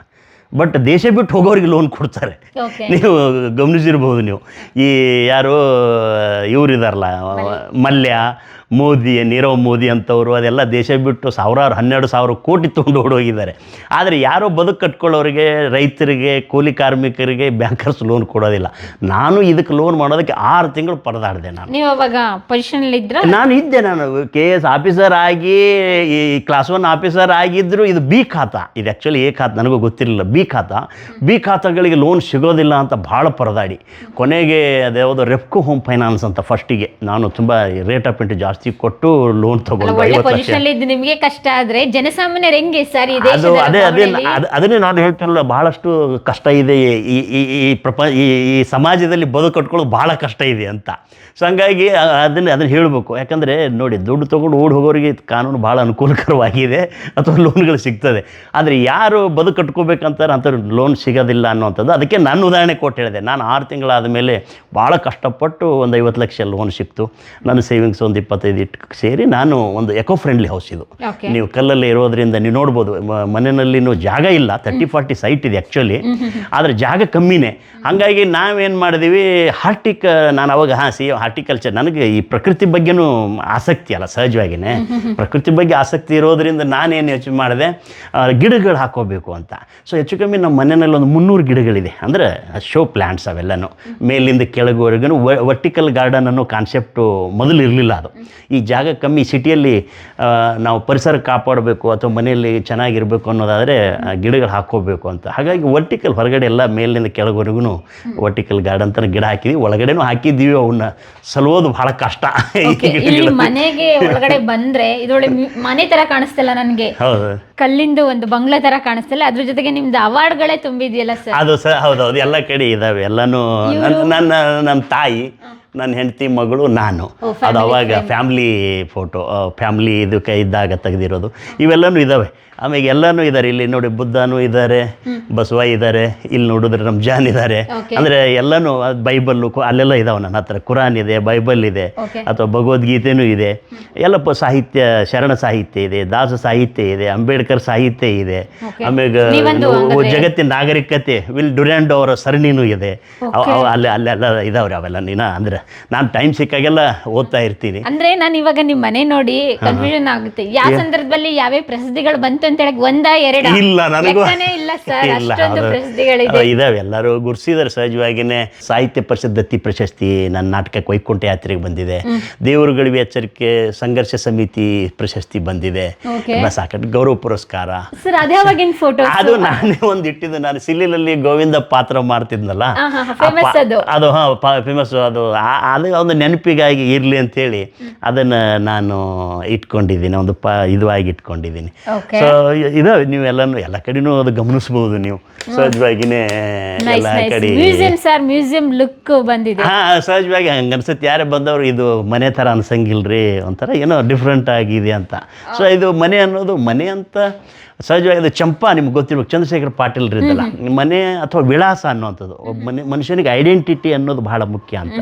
ಬಟ್ ದೇಶ ಬಿಟ್ಟು ಹೋಗೋರಿಗೆ ಲೋನ್ ಕೊಡ್ತಾರೆ. ನೀವು ಗಮನಿಸಿರ್ಬೋದು ನೀವು. ಈ ಯಾರು ಇವರಿದಾರಲ್ಲ ಮಲ್ಯ ಮೋದಿ ನೀರವ್ ಮೋದಿ ಅಂತವರು ಅದೆಲ್ಲ ದೇಶ ಬಿಟ್ಟು ಸಾವಿರಾರು ಹನ್ನೆರಡು ಸಾವಿರ ಕೋಟಿ ತೊಗೊಂಡು ಓಡೋಗಿದ್ದಾರೆ. ಆದರೆ ಯಾರೋ ಬದುಕು ಕಟ್ಕೊಳ್ಳೋರಿಗೆ ರೈತರಿಗೆ ಕೂಲಿ ಕಾರ್ಮಿಕರಿಗೆ ಬ್ಯಾಂಕರ್ಸ್ ಲೋನ್ ಕೊಡೋದಿಲ್ಲ. ನಾನು ಇದಕ್ಕೆ ಲೋನ್ ಮಾಡೋದಕ್ಕೆ ಆರು ತಿಂಗಳು ಪರದಾಡಿದೆ ನಾನು. ನೀವು ಅವಾಗ ಪೊಸಿಷನ್ ಇದ್ರ? ನಾನು ಇದ್ದೆ ನಾನು ಕೆ ಎಸ್ ಆಫೀಸರ್ ಆಗಿ ಈ ಕ್ಲಾಸ್ ಒನ್ ಆಫೀಸರ್ ಆಗಿದ್ದರೂ ಇದು ಬಿ ಖಾತಾ. ಇದು ಆ್ಯಕ್ಚುಲಿ ಎ ಖಾತಾ ನನಗೂ ಗೊತ್ತಿರಲಿಲ್ಲ ಬಿ ಖಾತಾ. ಬಿ ಖಾತಾಗಳಿಗೆ ಲೋನ್ ಸಿಗೋದಿಲ್ಲ ಅಂತ ಭಾಳ ಪರದಾಡಿ. ಕೊನೆಗೆ ಅದ್ಯಾವುದು ರೆಪ್ಕೋ ಹೋಮ್ ಫೈನಾನ್ಸ್ ಅಂತ ಫಸ್ಟಿಗೆ ನಾನು ತುಂಬ ರೇಟ್ ಆಫ್ ಇಂಟ್ರೆಸ್ಟ್ ಜಾಸ್ತಿ ಕೊಟ್ಟು ಲೋನ್ ತಗೊಂಡು ನಿಮಗೆ ಕಷ್ಟ ಆದ್ರೆ ಜನಸಾಮಾನ್ಯರು ಹೆಂಗೆ ಸರ್ ಅದು ಅದೇ ಅದೇ ಅದನ್ನೇ ನಾನು ಹೇಳ್ತೀನಲ್ಲ ಬಹಳಷ್ಟು ಕಷ್ಟ ಇದೆ ಈ ಈ ಈ ಪ್ರಪ ಈ ಈ ಸಮಾಜದಲ್ಲಿ ಬದುಕು ಕಟ್ಕೊಳ್ಳೋದು ಬಹಳ ಕಷ್ಟ ಇದೆ ಅಂತ. ಸೊ ಹಂಗಾಗಿ ಅದನ್ನ ಅದನ್ನ ಅದನ್ನು ಹೇಳಬೇಕು. ಯಾಕಂದರೆ ನೋಡಿ ದುಡ್ಡು ತಗೊಂಡು ಓಡಿ ಹೋಗೋರಿಗೆ ಕಾನೂನು ಭಾಳ ಅನುಕೂಲಕರವಾಗಿದೆ ಅಥವಾ ಲೋನ್ಗಳು ಸಿಗ್ತದೆ. ಆದರೆ ಯಾರು ಬದುಕು ಕಟ್ಕೋಬೇಕಂತಾರೆ ಅಂಥವ್ರು ಲೋನ್ ಸಿಗೋದಿಲ್ಲ ಅನ್ನುವಂಥದ್ದು. ಅದಕ್ಕೆ ನಾನು ಉದಾಹರಣೆ ಕೊಟ್ಟು ಹೇಳಿದೆ. ನಾನು ಆರು ತಿಂಗಳಾದ ಮೇಲೆ ಭಾಳ ಕಷ್ಟಪಟ್ಟು ಒಂದು ಐವತ್ತು ಲಕ್ಷ ಲೋನ್ ಸಿಕ್ತು. ನನ್ನ ಸೇವಿಂಗ್ಸ್ ಒಂದು ಇಪ್ಪತ್ತೈದು ಇಟ್ಟು ಸೇರಿ ನಾನು ಒಂದು ಎಕೋ ಫ್ರೆಂಡ್ಲಿ ಹೌಸ್ ಇದು. ನೀವು ಕಲ್ಲಲ್ಲಿ ಇರೋದ್ರಿಂದ ನೀವು ನೋಡ್ಬೋದು. ಮನೆಯಲ್ಲಿನೂ ಜಾಗ ಇಲ್ಲ. ತರ್ಟಿ ಫಾರ್ಟಿ ಸೈಟ್ ಇದೆ ಆ್ಯಕ್ಚುಲಿ ಆದರೆ ಜಾಗ ಕಮ್ಮಿನೇ. ಹಾಗಾಗಿ ನಾವೇನು ಮಾಡಿದೀವಿ ಹಾರ್ಟಿಕ ನಾನು ಅವಾಗ ಹಾಂ ಸಿ ಹಾರ್ಟಿಕಲ್ಚರ್ ನನಗೆ ಈ ಪ್ರಕೃತಿ ಬಗ್ಗೆನೂ ಆಸಕ್ತಿ ಅಲ್ಲ ಸಹಜವಾಗಿನೇ. ಪ್ರಕೃತಿ ಬಗ್ಗೆ ಆಸಕ್ತಿ ಇರೋದ್ರಿಂದ ನಾನೇನು ಯೋಚನೆ ಮಾಡಿದೆ ಗಿಡಗಳು ಹಾಕೋಬೇಕು ಅಂತ. ಸೊ ಹೆಚ್ಚು ಕಮ್ಮಿ ನಮ್ಮ ಮನೆಯಲ್ಲಿ ಒಂದು ಮುನ್ನೂರು ಗಿಡಗಳಿದೆ. ಅಂದರೆ ಶೋ ಪ್ಲ್ಯಾಂಟ್ಸ್ ಅವೆಲ್ಲನೂ. ಮೇಲಿಂದ ಕೆಳಗುವರೆಗೂ ವರ್ಟಿಕಲ್ ಗಾರ್ಡನ್ ಅನ್ನೋ ಕಾನ್ಸೆಪ್ಟು ಮೊದಲು ಇರಲಿಲ್ಲ ಅದು. ಈ ಜಾಗ ಕಮ್ಮಿ ಸಿಟಿಯಲ್ಲಿ ನಾವು ಪರಿಸರ ಕಾಪಾಡಬೇಕು ಅಥವಾ ಮನೆಯಲ್ಲಿ ಚೆನ್ನಾಗಿರಬೇಕು ಅನ್ನೋದಾದರೆ ಗಿಡಗಳು ಹಾಕ್ಕೋಬೇಕು ಅಂತ. ಹಾಗಾಗಿ ವರ್ಟಿಕಲ್ ಹೊರಗಡೆ ಎಲ್ಲ ಮೇಲಿನಿಂದ ಕೆಳಗೊರೆಗೂ ವರ್ಟಿಕಲ್ ಗಾರ್ಡನ್ ಅಂತ ಗಿಡ ಹಾಕಿದ್ವಿ. ಒಳಗಡೆನೂ ಹಾಕಿದ್ದೀವಿ ಅವನ್ನ. ಸಲೋದು ಭಾಳ ಕಷ್ಟ. ಮನೆಗೆ ಒಳಗಡೆ ಬಂದ್ರೆ ಇದೊಳ್ಳೆ ಮನೆ ತರ ಕಾಣಿಸ್ತಿಲ್ಲ ನನಗೆ. ಹೌದು. ಕಲ್ಲಿಂದು ಒಂದು ಬಂಗ್ಲೆ ತರ ಕಾಣಿಸ್ತಿಲ್ಲ. ಅದ್ರ ಜೊತೆಗೆ ನಿಮ್ದು ಅವಾರ್ಡ್ಗಳೇ ತುಂಬಿದೆಯಲ್ಲ ಸರ್? ಅದು ಸರ್ ಹೌದೌದು. ಎಲ್ಲ ಕಡೆ ಇದಾವೆ. ಎಲ್ಲನೂ ನನ್ನ ನನ್ನ ನಮ್ಮ ತಾಯಿ ನನ್ನ ಹೆಂಡತಿ ಮಗಳು ನಾನು. ಅದು ಅವಾಗ ಫ್ಯಾಮ್ಲಿ ಫೋಟೋ ಫ್ಯಾಮ್ಲಿ ಇದಕ್ಕೆ ಇದ್ದಾಗ ತೆಗೆದಿರೋದು. ಇವೆಲ್ಲನೂ ಇದ್ದಾವೆ ಆಮೇಲೆ ಎಲ್ಲಾನು ಇದ್ದಾರೆ ಇಲ್ಲಿ ನೋಡಿ ಬುದ್ಧನೂ ಇದ್ದಾರೆ ಬಸವ ಇದ್ದಾರೆ ಇಲ್ಲಿ ನೋಡಿದ್ರೆ ರಂಜಾನ್ ಇದ್ದಾರೆ ಅಂದ್ರೆ ಎಲ್ಲಾನು ಬೈಬಲ್ಲು ಅಲ್ಲೆಲ್ಲ ಇದಾವೆ ನನ್ನ ಹತ್ರ. ಕುರಾನ್ ಇದೆ ಬೈಬಲ್ ಇದೆ ಅಥವಾ ಭಗವದ್ಗೀತೆನೂ ಇದೆ. ಎಲ್ಲ ಸಾಹಿತ್ಯ ಶರಣ ಸಾಹಿತ್ಯ ಇದೆ ದಾಸ ಸಾಹಿತ್ಯ ಇದೆ ಅಂಬೇಡ್ಕರ್ ಸಾಹಿತ್ಯ ಇದೆ. ಆಮೇಲೆ ಜಗತ್ತಿನ ನಾಗರಿಕತೆ ವಿಲ್ ಡುರ್ಯಾಂಡೋ ಅವರ ಸರಣಿನೂ ಇದೆ. ಅಲ್ಲೇ ಅಲ್ಲೆಲ್ಲ ಇದಾವ್ರಿ ಅವೆಲ್ಲ ನೀನ. ಅಂದ್ರೆ ನಾನು ಟೈಮ್ ಸಿಕ್ಕಾಗೆಲ್ಲ ಓದ್ತಾ ಇರ್ತೀನಿ. ಅಂದ್ರೆ ನಾನು ಇವಾಗ ನಿಮ್ಮ ಮನೆ ನೋಡಿ ಕನ್ಫ್ಯೂಷನ್ ಆಗುತ್ತೆ. ಯಾವ ಸಂದರ್ಭದಲ್ಲಿ ಯಾವ್ಯಾವ ಪ್ರಸಿದ್ಧಿಗಳು ಬಂತು ಅಂತ ಹೇಳಕ್ ಒಂದ ಎರಡ. ಇಲ್ಲ ನನಗೂ ಇಲ್ಲ ಸರ್. ಅಷ್ಟೊಂದು ಇದಾವೆ. ಎಲ್ಲರೂ ಗುರ್ಸಿದಾರೆ ಸಹಜವಾಗಿನೇ ಸಾಹಿತ್ಯ ಪರಿಷತ್ ದತ್ತಿ ಪ್ರಶಸ್ತಿ ನನ್ನ ನಾಟಕ ವೈಕುಂಠ ಯಾತ್ರೆಗೆ ಬಂದಿದೆ. ದೇವರುಗಳಿಗೆ ಎಚ್ಚರಿಕೆ ಸಂಘರ್ಷ ಸಮಿತಿ ಪ್ರಶಸ್ತಿ ಬಂದಿದೆ. ಸಾಕಷ್ಟು ಗೌರವ ಪುರಸ್ಕಾರ. ಫೋಟೋ ಅದು ನಾನೇ ಒಂದು ಇಟ್ಟಿದ್ದು. ನಾನು ಸಿಲ್ಲಿನಲ್ಲಿ ಗೋವಿಂದ ಪಾತ್ರ ಮಾಡ್ತಿದ್ನಲ್ಲ. ಅದು. ಹಾ, ಫೇಮಸ್ ಅದು. ಅದು ಒಂದು ನೆನಪಿಗಾಗಿ ಇರಲಿ ಅಂತೇಳಿ ಅದನ್ನ ನಾನು ಇಟ್ಕೊಂಡಿದ್ದೀನಿ. ಒಂದು ಪ ಇದುವಾಗಿ ಇಟ್ಕೊಂಡಿದ್ದೀನಿ. ಸೊ ಇದಾವೆ. ನೀವೆಲ್ಲನೂ ಎಲ್ಲ ಕಡೆನೂ ಅದು ಗಮನಿಸಬಹುದು ನೀವು. ಸಹಜವಾಗಿನೇ ಎಲ್ಲ ಕಡೆ ಮ್ಯೂಸಿಯಂ ಸರ್ ಮ್ಯೂಸಿಯಂ ಲುಕ್ ಬಂದಿದೆ. ಹಾ ಸಹಜವಾಗಿ ಹಂಗ ಅನ್ಸುತ್ತೆ. ಯಾರೇ ಬಂದವರು ಇದು ಮನೆ ಥರ ಅನ್ಸಂಗಿಲ್ರಿ ಒಂಥರ ಏನೋ ಡಿಫ್ರೆಂಟ್ ಆಗಿದೆ ಅಂತ. ಸೊ ಇದು ಮನೆ ಅನ್ನೋದು ಮನೆ ಅಂತ ಸಹಜವಾಗಿ ಅದು ಚಂಪಾ ನಿಮ್ಗೆ ಗೊತ್ತಿರ್ಬೇಕು. ಚಂದ್ರಶೇಖರ್ ಪಾಟೀಲ್ ಇದ್ದಲ್ಲ ಮನೆ ಅಥವಾ ವಿಳಾಸ ಅನ್ನುವಂಥದ್ದು. ಒಬ್ಬ ಮನೆ ಮನುಷ್ಯನಿಗೆ ಐಡೆಂಟಿಟಿ ಅನ್ನೋದು ಬಹಳ ಮುಖ್ಯ ಅಂತ.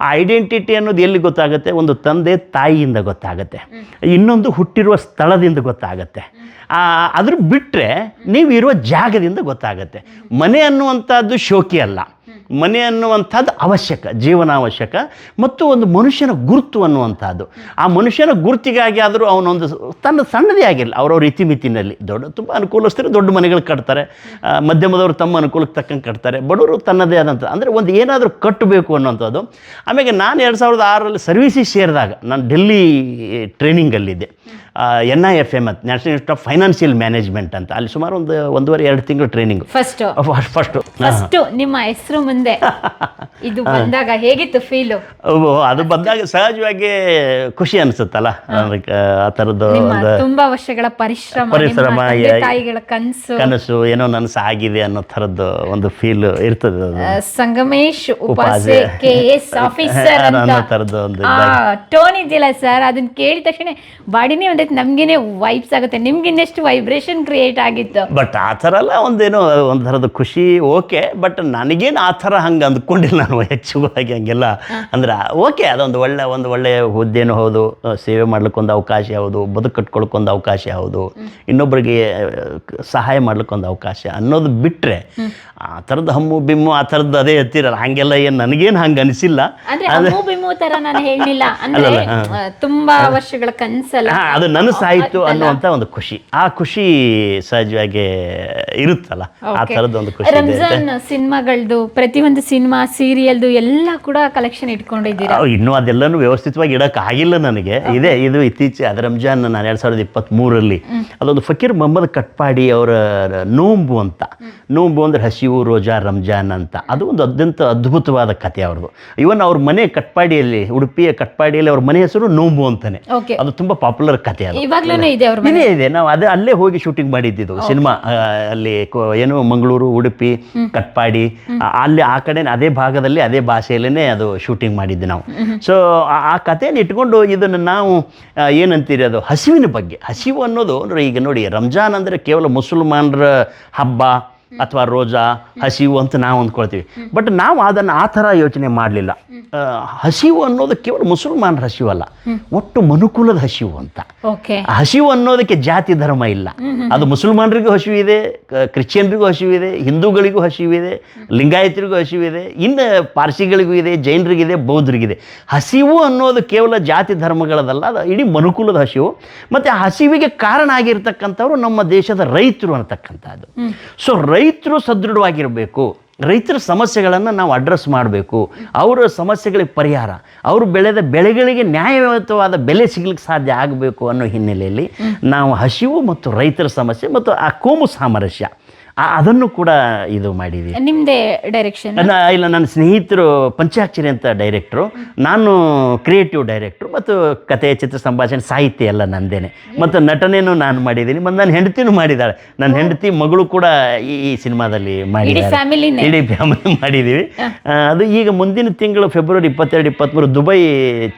ಆ ಐಡೆಂಟಿಟಿ ಅನ್ನೋದು ಎಲ್ಲಿ ಗೊತ್ತಾಗುತ್ತೆ? ಒಂದು ತಂದೆ ತಾಯಿಯಿಂದ ಗೊತ್ತಾಗುತ್ತೆ. ಇನ್ನೊಂದು ಹುಟ್ಟಿರುವ ಸ್ಥಳದಿಂದ ಗೊತ್ತಾಗುತ್ತೆ. ಆ, ಅದ್ರ ಬಿಟ್ಟರೆ ನೀವು ಇರುವ ಜಾಗದಿಂದ ಗೊತ್ತಾಗುತ್ತೆ. ಮನೆ ಅನ್ನುವಂಥದ್ದು ಶೋಕಿ ಅಲ್ಲ. ಮನೆ ಅನ್ನುವಂಥದ್ದು ಅವಶ್ಯಕ, ಜೀವನಾವಶ್ಯಕ ಮತ್ತು ಒಂದು ಮನುಷ್ಯನ ಗುರುತು ಅನ್ನುವಂಥದ್ದು. ಆ ಮನುಷ್ಯನ ಗುರುತಿಗಾಗಿ ಆದರೂ ಅವನೊಂದು ತನ್ನ ಸಣ್ಣದೇ ಆಗಿಲ್ಲ ಅವ್ರವ್ರ ಇತಿಮಿತಿನಲ್ಲಿ. ದೊಡ್ಡ, ತುಂಬ ಅನುಕೂಲಸ್ಥರು ದೊಡ್ಡ ಮನೆಗಳು ಕಟ್ತಾರೆ. ಮಧ್ಯಮದವರು ತಮ್ಮ ಅನುಕೂಲಕ್ಕೆ ತಕ್ಕಂಗೆ ಕಟ್ತಾರೆ. ಬಡವರು ತನ್ನದೇ ಆದಂಥ, ಅಂದರೆ ಒಂದು ಏನಾದರೂ ಕಟ್ಟಬೇಕು ಅನ್ನೋಂಥದ್ದು ಆಮೇಲೆ ನಾನು ಎರಡು ಸಾವಿರದ ಆರರಲ್ಲಿ ಸರ್ವೀಸಿಗೆ ಸೇರಿದಾಗ, ನಾನು ಡೆಲ್ಲಿ ಟ್ರೈನಿಂಗಲ್ಲಿದ್ದೆ ಎನ್ ಐ ಎಫ್ ಎಂ ಅಂತ national institute of financial management ಅಂತ. ಅಲ್ಲಿ ಸುಮಾರು ಒಂದು ಒಂದೂವರೆ ಎರಡು ತಿಂಗಳು ಟ್ರೈನಿಂಗ್ ಫಸ್ಟ್ ಫಸ್ಟು ಫಸ್ಟ್ ನಿಮ್ಮ ಹೆಸರು ಮುಂದೆ. ಇದು ಬಂದಾಗ ಹೇಗಿತ್ತು ಫೀಲು ಅದು ಬಂದಾಗ ಸಹಜವಾಗಿ ಖುಷಿ ಅನಿಸುತ್ತಲ್ಲ? ಆ ಥರದ್ದು ನಿಮ್ಮ ತುಂಬಾ ವರ್ಷಗಳ ಪರಿಶ್ರಮ ಪರಿಶ್ರಮ, ತಾಯಿಗಳ ಕನಸು. ಕನಸು ಏನೋ ನನಸು ಆಗಿದೆ ಅನ್ನೋ ಥರದ್ದು ಒಂದು ಫೀಲ್ ಇರ್ತದೆ Sangamesh Upase. K S officer ಅನ್ನೋ ಥರದ್ದು ಒಂದು ಟೋನ್ ಇದೆಯಲ್ಲ ಸರ್ ಅದನ್ನ ಕೇಳಿದ ತಕ್ಷಣ ಬಾಡಿನೇ ಒಂದೈತೆ ನಮ್ಗೇನೆ ವೈಬ್ಸ್ ಆಗುತ್ತೆ. ನಿಮ್ಗೆ ಇನ್ನೆಷ್ಟು ವೈಬ್ರೇಷನ್ ಕ್ರಿಯೇಟ್ ಆಗಿತ್ತು? ಬಟ್ ಆ ಥರ ಎಲ್ಲ ಒಂದೇನೋ ಒಂಥರದ ಥರದ ಖುಷಿ ಓಕೆ ಬಟ್ ನನಗೇನು ಆ ಥರ ಹಂಗೆ ಅಂದ್ಕೊಂಡಿಲ್ಲ ನಾನು ಹೆಚ್ಚುವಾಗಿ ಹಂಗೆಲ್ಲ. ಅಂದ್ರೆ ಓಕೆ ಅದೊಂದು ಒಳ್ಳೆ ಒಂದು ಒಳ್ಳೆ ಹುದ್ದೆನೂ ಹೌದು ಸೇವೆ ಮಾಡ್ಲಿಕ್ಕೊಂದು ಅವಕಾಶ ಯಾವುದು ಬದುಕು ಕಟ್ಕೊಳಕ್ಕೊಂದು ಅವಕಾಶ ಯಾವುದು ಇನ್ನೊಬ್ಬರಿಗೆ ಸಹಾಯ ಮಾಡ್ಲಿಕ್ಕೊಂದು ಅವಕಾಶ ಅನ್ನೋದು ಬಿಟ್ಟರೆ ಆ ಥರದ್ದು ಹಮ್ಮು ಬಿಮ್ಮು ಆ ಥರದ್ದು ಅದೇ ಎತ್ತಿರಲ್ಲ ಹಂಗೆಲ್ಲ ಏನು ನನಗೇನು ಹಂಗೆ ಅನಿಸಿಲ್ಲ ಕನ್ಸಲ್ಲ. ಅದು ನನಸಾಯಿತು ಅನ್ನುವಂತ ಒಂದು ಖುಷಿ. ಆ ಖುಷಿ ಸಹಜವಾಗಿ ಇರುತ್ತಲ್ಲ ಆ ತರದ ಒಂದು ಖುಷಿ ರಂಜಾನ್ ಸಿನಿಮಾಗಳದ್ದು ಪ್ರತಿಯೊಂದು ಸಿನಿಮಾ ಸೀರಿಯಲ್ದು ಎಲ್ಲ ಕೂಡ ಕಲೆಕ್ಷನ್ ಇಟ್ಕೊಂಡಿದ್ದೀರಾ? ಇನ್ನು ಇನ್ನೂ ಅದೆಲ್ಲನೂ ವ್ಯವಸ್ಥಿತವಾಗಿ ಇಡಕ್ಕೆ ಆಗಿಲ್ಲ ನನಗೆ. ಇದೆ ಇದು ಇತ್ತೀಚೆ ಅದು ರಂಜಾನ್ ನಾನು ಎರಡು ಸಾವಿರದ ಇಪ್ಪತ್ತ್ಮೂರರಲ್ಲಿ ಅದೊಂದು ಫಕೀರ್ ಮೊಹಮ್ಮದ್ ಕಟ್ಪಾಡಿ ಅವರ ನೋಂಬು ಅಂತ. ನೋಂಬು ಅಂದ್ರೆ ಹಸಿವು ರೋಜಾ ರಂಜಾನ್ ಅಂತ. ಅದು ಒಂದು ಅತ್ಯಂತ ಅದ್ಭುತವಾದ ಕಥೆ ಅವ್ರದ್ದು. ಇವನ್ ಅವ್ರ ಮನೆ ಕಟ್ಪಾಡಿಯಲ್ಲಿ ಉಡುಪಿಯ ಕಟ್ಪಾಡಿಯಲ್ಲಿ ಅವ್ರ ಮನೆ ಹೆಸರು ನೋಂಬು ಅಂತಾನೆ. ಅದು ತುಂಬಾ ಪಾಪ್ಯುಲರ್ ಕಥೆ. ಅದು ಇವಾಗ್ಲೂ ಇದೆ ಅವ್ರ ಇದೆ ಇದೆ. ನಾವು ಅದೇ ಅಲ್ಲೇ ಹೋಗಿ ಶೂಟಿಂಗ್ ಮಾಡಿದ್ದಿದ್ದು ಸಿನಿಮಾ ಅಲ್ಲಿ ಕೊ- ಏನು ಮಂಗಳೂರು ಉಡುಪಿ ಕಟ್ಪಾಡಿ ಆ- ಅಲ್ಲಿ ಆ ಕಡೆ ಅದೇ ಭಾಗದಲ್ಲಿ ಅದೇ ಭಾಷೆಯಲ್ಲೇ ಅದು ಶೂಟಿಂಗ್ ಮಾಡಿದ್ದೆ ನಾವು. ಸೊ ಆ ಕಥೆಯನ್ನು ಇಟ್ಕೊಂಡು ಇದನ್ನು ನಾವು ಆ, ಏನಂತೀರಿ ಅದು? ಹಸಿವಿನ ಬಗ್ಗೆ. ಹಸಿವು ಅನ್ನೋದು ಅಂದ್ರೆ ಈಗ ನೋಡಿ ರಂಜಾನ್ ಅಂದರೆ ಕೇವಲ ಮುಸಲ್ಮಾನರ ಹಬ್ಬ ಅಥವಾ ರೋಜಾ ಹಸಿವು ಅಂತ ನಾವು ಅಂದ್ಕೊಳ್ತೀವಿ. ಬಟ್ ನಾವು ಅದನ್ನು ಆ ಥರ ಯೋಚನೆ ಮಾಡಲಿಲ್ಲ. ಹಸಿವು ಅನ್ನೋದು ಕೇವಲ ಮುಸಲ್ಮಾನರ ಹಸಿವು ಅಲ್ಲ ಒಟ್ಟು ಮನುಕುಲದ ಹಸಿವು ಅಂತ. ಹಸಿವು ಅನ್ನೋದಕ್ಕೆ ಜಾತಿ ಧರ್ಮ ಇಲ್ಲ. ಅದು ಮುಸಲ್ಮಾನರಿಗೂ ಹಸಿವು ಇದೆ ಕ್ರಿಶ್ಚಿಯನ್ರಿಗೂ ಹಸಿವು ಇದೆ ಹಿಂದೂಗಳಿಗೂ ಹಸಿವು ಇದೆ ಲಿಂಗಾಯತರಿಗೂ ಇದೆ ಇನ್ನು ಪಾರ್ಸಿಗಳಿಗೂ ಇದೆ ಜೈನರಿಗಿದೆ ಬೌದ್ಧರಿಗಿದೆ ಹಸಿವು ಅನ್ನೋದು ಕೇವಲ ಜಾತಿ ಧರ್ಮಗಳದಲ್ಲ ಅದು ಇಡೀ ಮನುಕುಲದ ಹಸಿವು. ಮತ್ತು ಆ ಹಸಿವಿಗೆ ಕಾರಣ ಆಗಿರ್ತಕ್ಕಂಥವ್ರು ನಮ್ಮ ದೇಶದ ರೈತರು ಅನ್ನತಕ್ಕಂಥದ್ದು ಸೊ ರೈತರು ಸದೃಢವಾಗಿರಬೇಕು. ರೈತರ ಸಮಸ್ಯೆಗಳನ್ನು ನಾವು ಅಡ್ರೆಸ್ ಮಾಡಬೇಕು. ಅವರ ಸಮಸ್ಯೆಗಳಿಗೆ ಪರಿಹಾರ. ಅವರು ಬೆಳೆದ ಬೆಳೆಗಳಿಗೆ ನ್ಯಾಯಯುತವಾದ ಬೆಲೆ ಸಿಗ್ಲಿಕ್ಕೆ ಸಾಧ್ಯ ಆಗಬೇಕು ಅನ್ನೋ ಹಿನ್ನೆಲೆಯಲ್ಲಿ ನಾವು ಹಸಿವು ಮತ್ತು ರೈತರ ಸಮಸ್ಯೆ ಮತ್ತು ಆ ಕೋಮು ಸಾಮರಸ್ಯ ಅದನ್ನು ಕೂಡ ಇದು ಮಾಡಿದೆ. ನಿಮ್ದೇ ಡೈರೆಕ್ಷನ್ ಇಲ್ಲ ನನ್ನ ಸ್ನೇಹಿತರು ಪಂಚಾಕ್ಷರಿ ಅಂತ ಡೈರೆಕ್ಟ್ರು ನಾನು ಕ್ರಿಯೇಟಿವ್ ಡೈರೆಕ್ಟ್ರು ಮತ್ತು ಕಥೆ ಚಿತ್ರ ಸಂಭಾಷಣೆ ಸಾಹಿತ್ಯ ಎಲ್ಲ ನಂದೇನೆ. ಮತ್ತು ನಟನೆಯೂ ನಾನು ಮಾಡಿದ್ದೀನಿ. ಮತ್ತು ನನ್ನ ಹೆಂಡತಿನೂ ಮಾಡಿದ್ದಾಳೆ. ನನ್ನ ಹೆಂಡತಿ ಮಗಳು ಕೂಡ ಈ ಸಿನಿಮಾದಲ್ಲಿ ಮಾಡಿದ ಮಾಡಿದ್ದಾರೆ. ಇಡೀ ಫ್ಯಾಮಿಲಿ ಮಾಡಿದ್ದೀವಿ. ಅದು ಈಗ ಮುಂದಿನ ತಿಂಗಳು ಫೆಬ್ರವರಿ ಇಪ್ಪತ್ತೆರಡು ಇಪ್ಪತ್ತ್ಮೂರು ದುಬೈ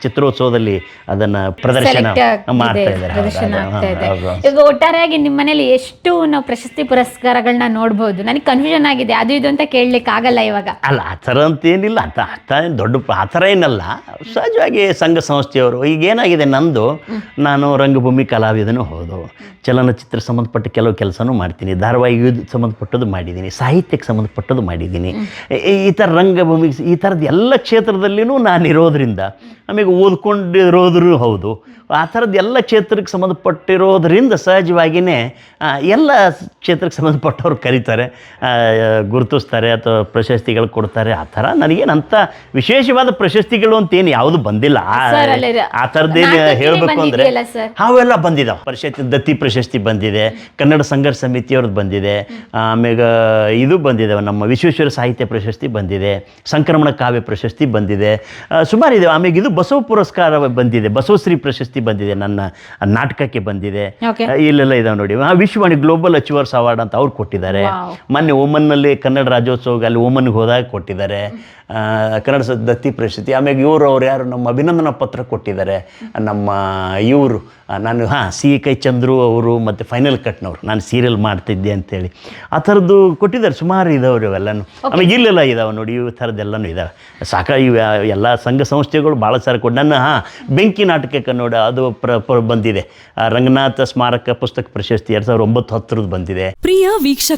ಚಿತ್ರೋತ್ಸವದಲ್ಲಿ ಅದನ್ನು ಪ್ರದರ್ಶನ ಮಾಡ್ತಾ ಇದ್ದಾರೆ. ಒಟ್ಟಾರೆಯಾಗಿ ನಿಮ್ಮ ಮನೇಲಿ ಎಷ್ಟು ನಾವು ಪ್ರಶಸ್ತಿ ಪುರಸ್ಕಾರಗಳನ್ನ ನೋಡ್ಬೋದು. ನನಗೆ ಕನ್ಫ್ಯೂಷನ್ ಆಗಿದೆ. ಅದು ಇದು ಅಂತ ಕೇಳಲಿಕ್ಕೆ ಆಗಲ್ಲ ಇವಾಗ. ಅಲ್ಲ, ಆ ಥರ ಅಂತ ಏನಿಲ್ಲ. ಆ ಥರ ದೊಡ್ಡ ಆ ಥರ ಏನಲ್ಲ. ಸಹಜವಾಗಿ ಸಂಘ ಸಂಸ್ಥೆಯವರು, ಈಗ ಏನಾಗಿದೆ ನಂದು, ನಾನು ರಂಗಭೂಮಿ ಕಲಾವಿದನೂ ಹೌದು. ಚಲನಚಿತ್ರ ಸಂಬಂಧಪಟ್ಟ ಕೆಲವು ಕೆಲಸನೂ ಮಾಡ್ತೀನಿ. ಧಾರಾವಾಹಿ ಸಂಬಂಧಪಟ್ಟದ್ದು ಮಾಡಿದ್ದೀನಿ. ಸಾಹಿತ್ಯಕ್ಕೆ ಸಂಬಂಧಪಟ್ಟದ್ದು ಮಾಡಿದ್ದೀನಿ. ಈ- ಈ ಥರ ರಂಗಭೂಮಿ, ಈ ಥರದ ಎಲ್ಲ ಕ್ಷೇತ್ರದಲ್ಲಿನೂ ನಾನು ಇರೋದ್ರಿಂದ ಆಮೇಲೆ ಓದ್ಕೊಂಡಿರೋದ್ರೂ ಹೌದು. ಆ ಥರದ್ದು ಎಲ್ಲ ಕ್ಷೇತ್ರಕ್ಕೆ ಸಂಬಂಧಪಟ್ಟಿರೋದ್ರಿಂದ ಸಹಜವಾಗಿಯೇ ಎಲ್ಲ ಕ್ಷೇತ್ರಕ್ಕೆ ಸಂಬಂಧಪಟ್ಟವ್ರು ಕರೀತಾರೆ ಗುರುತಿಸ್ತಾರೆ ಅಥವಾ ಪ್ರಶಸ್ತಿಗಳು ಕೊಡ್ತಾರೆ ಆ ಥರ. ನನಗೇನಂತ ವಿಶೇಷವಾದ ಪ್ರಶಸ್ತಿಗಳು ಅಂತೇನು ಯಾವುದು ಬಂದಿಲ್ಲ. ಆ- ಥರದ್ದೇನು ಹೇಳಬೇಕು ಅಂದರೆ? ಅವೆಲ್ಲ ಬಂದಿದ್ದಾವೆ ಪರಿಷತ್ ದತ್ತಿ ಪ್ರಶಸ್ತಿ ಬಂದಿದೆ ಕನ್ನಡ ಸಂಘರ್ಷ ಸಮಿತಿಯವ್ರದ್ದು ಬಂದಿದೆ ಆಮೇಲೆ ಇದು ಬಂದಿದೆ ನಮ್ಮ ವಿಶ್ವೇಶ್ವರ ಸಾಹಿತ್ಯ ಪ್ರಶಸ್ತಿ ಬಂದಿದೆ ಸಂಕ್ರಮಣ ಕಾವ್ಯ ಪ್ರಶಸ್ತಿ ಬಂದಿದೆ ಸುಮಾರು ಇದೆ. ಆಮೇಲೆ ಇದು ಬಸವ ಪುರಸ್ಕಾರ ಬಂದಿದೆ ಬಸವಶ್ರೀ ಪ್ರಶಸ್ತಿ ಬಂದಿದೆ ನನ್ನ ನಾಟಕಕ್ಕೆ ಬಂದಿದೆ. ಇಲ್ಲೆಲ್ಲ ಇದಾವೆ ನೋಡಿ. ವಿಶ್ವವಾಣಿ ಗ್ಲೋಬಲ್ ಅಚೀವರ್ಸ್ ಅವಾರ್ಡ್ ಅಂತ ಅವ್ರು ಕೊಟ್ಟಿದ್ದಾರೆ. Wow. ಮೊನ್ನೆ ಓಮನ್ನಲ್ಲಿ ಕನ್ನಡ ರಾಜ್ಯೋತ್ಸವಕ್ಕೆ ಅಲ್ಲಿ ಓಮನ್ಗೆ ಹೋದಾಗ ಕೊಟ್ಟಿದ್ದಾರೆ. ಆ, ಕನ್ನಡ ದತ್ತಿ ಪ್ರಶಸ್ತಿ. ಆಮೇಲೆ ಇವರು ಅವ್ರು ಯಾರು? ನಮ್ಮ ಅಭಿನಂದನಾ ಪತ್ರ ಕೊಟ್ಟಿದ್ದಾರೆ. ನಮ್ಮ ಇವರು ನಾನು ಹಾಂ ಸಿ ಕೈ ಚಂದ್ರು ಅವರು ಮತ್ತು ಫೈನಲ್ ಕಟ್ನವ್ರು ನಾನು ಸೀರಿಯಲ್ ಮಾಡ್ತಿದ್ದೆ ಅಂತೇಳಿ. ಆ ಥರದ್ದು ಕೊಟ್ಟಿದ್ದಾರೆ. ಸುಮಾರು ಇದಾವ್ರಿ ಇವೆಲ್ಲನೂ. ಆಮೇಲೆ ಇಲ್ಲೆಲ್ಲ ಇದಾವೆ ನೋಡಿ ಇವು ಥರದ್ದೆಲ್ಲನೂ ಇದಾವೆ. ಸಾಕ ಇವು ಎಲ್ಲ ಸಂಘ ಸಂಸ್ಥೆಗಳು ಭಾಳ ಸಾರ ಕೊಟ್ಟು ನನ್ನ ಹಾಂ ಬೆಂಕಿ ನಾಟಕಕ್ಕೆ ನೋಡಿ ಅದು ಪ್ರ ಪ್ರ ಬಂದಿದೆ. ಆ, ರಂಗನಾಥ ಸ್ಮಾರಕ ಪುಸ್ತಕ ಪ್ರಶಸ್ತಿ ಎರಡು ಸಾವಿರದ ಒಂಬತ್ತು ಹತ್ತರದ್ದು ಬಂದಿದೆ. ಪ್ರಿಯ ವೀಕ್ಷಕ